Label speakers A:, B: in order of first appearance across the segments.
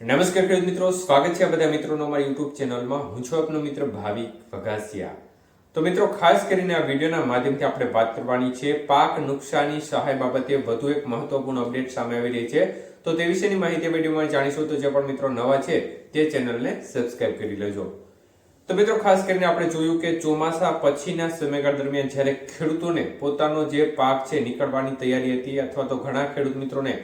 A: નમસ્કાર ખેડૂત મિત્રો, સ્વાગત છે આ બધા મિત્રોનો અમારા યુટ્યુબ ચેનલમાં. હું છું આપનો મિત્ર ભાવિક વઘાસિયા તો મિત્રો, ખાસ કરીને આ વિડીયોના માધ્યમથી આપણે વાત કરવાની છે, પાક નુકસાની સહાય બાબતે વધુ એક મહત્વપૂર્ણ અપડેટ સામે આવી રહી છે. તો તે વિશેની માહિતી વિડીયોમાં જાણીશું. તો જે પણ મિત્રો નવા છે, તે ચેનલને સબસ્ક્રાઇબ કરી લેજો. તો મિત્રો, ખાસ કરીને આપણે જોયું કે ચોમાસા પછીના સમયગાળા દરમિયાન જ્યારે ખેડૂતોને પોતાનો જે પાક છે, નીકળવાની તૈયારી હતી, અથવા તો ઘણા ખેડૂત મિત્રોને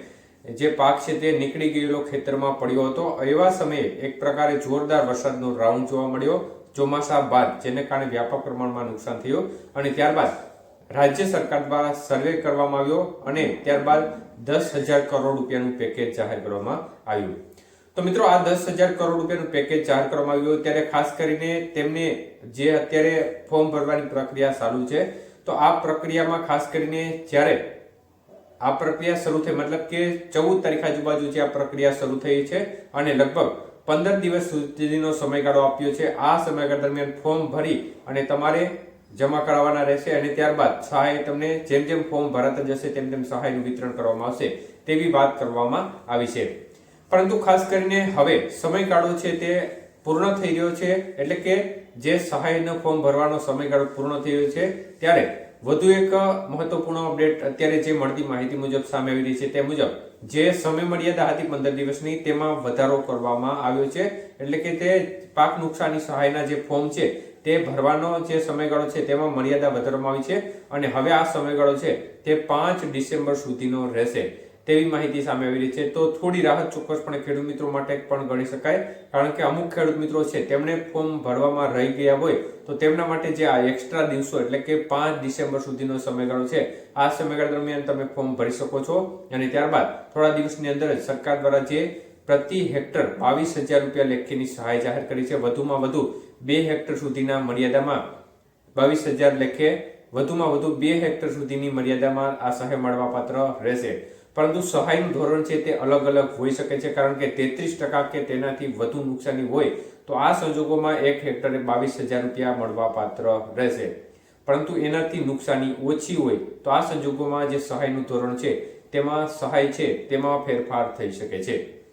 A: જે પાક છે તે નીકળી ગયેલો ખેતરમાં પડ્યો હતો. એવા સમયે એક પ્રકારે જોરદાર વરસાદનો રાઉન્ડ જોવા મળ્યો. ચોમાસા બાદ જેને કારણે વ્યાપક પ્રમાણમાં નુકસાન થયું અને ત્યારબાદ રાજ્ય સરકાર દ્વારા સર્વે કરવામાં આવ્યો અને ત્યારબાદ દસ હજાર કરોડ રૂપિયાનું પેકેજ જાહેર કરવામાં આવ્યું. તો મિત્રો, આ દસ હજાર કરોડ રૂપિયાનું પેકેજ જાહેર કરવામાં આવ્યું ત્યારે ખાસ કરીને તેમને જે અત્યારે ફોર્મ ભરવાની પ્રક્રિયા ચાલુ છે, તો આ પ્રક્રિયામાં ખાસ કરીને જ્યારે આ પ્રક્રિયા શરૂ થઈ, મતલબ કે ચૌદ તારીખ આજુબાજુ જે આ પ્રક્રિયા શરૂ થઈ છે અને લગભગ પંદર દિવસ સુધીનો સમયગાળો આપ્યો છે. આ સમયગાળા દરમિયાન ફોર્મ ભરી અને તમારે જમા કરાવવાના રહેશે અને ત્યારબાદ સહાય તમને જેમ જેમ ફોર્મ ભરાતા જશે તેમ તેમ સહાયનું વિતરણ કરવામાં આવશે તેવી વાત કરવામાં આવી છે. પરંતુ ખાસ કરીને હવે સમયગાળો છે તે પૂર્ણ થઈ રહ્યો છે, એટલે કે જે સહાયનો ફોર્મ ભરવાનો સમયગાળો પૂર્ણ થઈ રહ્યો છે, ત્યારે વધુ એક મહત્વપૂર્ણ અપડેટ અત્યારે જે મળતી માહિતી મુજબ સામે આવી રહી છે તે મુજબ જે સમય મર્યાદા હતી પંદર દિવસની તેમાં વધારો કરવામાં આવ્યો છે. એટલે કે તે પાક નુકસાની સહાયના જે ફોર્મ છે તે ભરવાનો જે સમયગાળો છે તેમાં મર્યાદા વધારવામાં આવી છે. અને હવે આ સમયગાળો છે તે પાંચ ડિસેમ્બર સુધીનો રહેશે. તેવી માહિતી સામે આવી રહી છે. તો થોડી રાહત ચોક્કસપણે ખેડૂત મિત્રો માટે પણ ગણી શકાય. કારણ કે અમુક ખેડૂત મિત્રો છે તેમણે ફોર્મ ભરવામાં રહી ગયા હોય, તો તેમના માટે જે આ એક્સ્ટ્રા દિવસો એટલે કે પાંચ ડિસેમ્બર સુધીનો સમયગાળો છે, આ સમયગાળા દરમિયાન તમે ફોર્મ ભરી શકો છો. અને ત્યારબાદ થોડા દિવસની અંદર જ સરકાર દ્વારા જે પ્રતિ હેક્ટર બાવીસ હજાર રૂપિયા લેખીની સહાય જાહેર કરી છે, વધુમાં વધુ બે હેક્ટર સુધીના મર્યાદામાં બાવીસ હજાર લેખે વધુમાં વધુ બે હેક્ટર સુધીની મર્યાદામાં આ સહાય મળવાપાત્ર રહેશે. પરંતુ સહાયનું ધોરણ છે તે અલગ અલગ હોઈ શકે છે, કારણ કે તેત્રીસ ટકા કે તેનાથી વધુ નુકસાની હોય, તો આ સંજોગોમાં એક હેક્ટરે બાવીસ હજાર રૂપિયા મળવાપાત્ર રહેશે. પરંતુ એનાથી નુકસાની ઓછી હોય, તો આ સંજોગોમાં જે સહાયનું ધોરણ છે, તેમાં સહાય છે, તેમાં ફેરફાર થઈ શકે છે.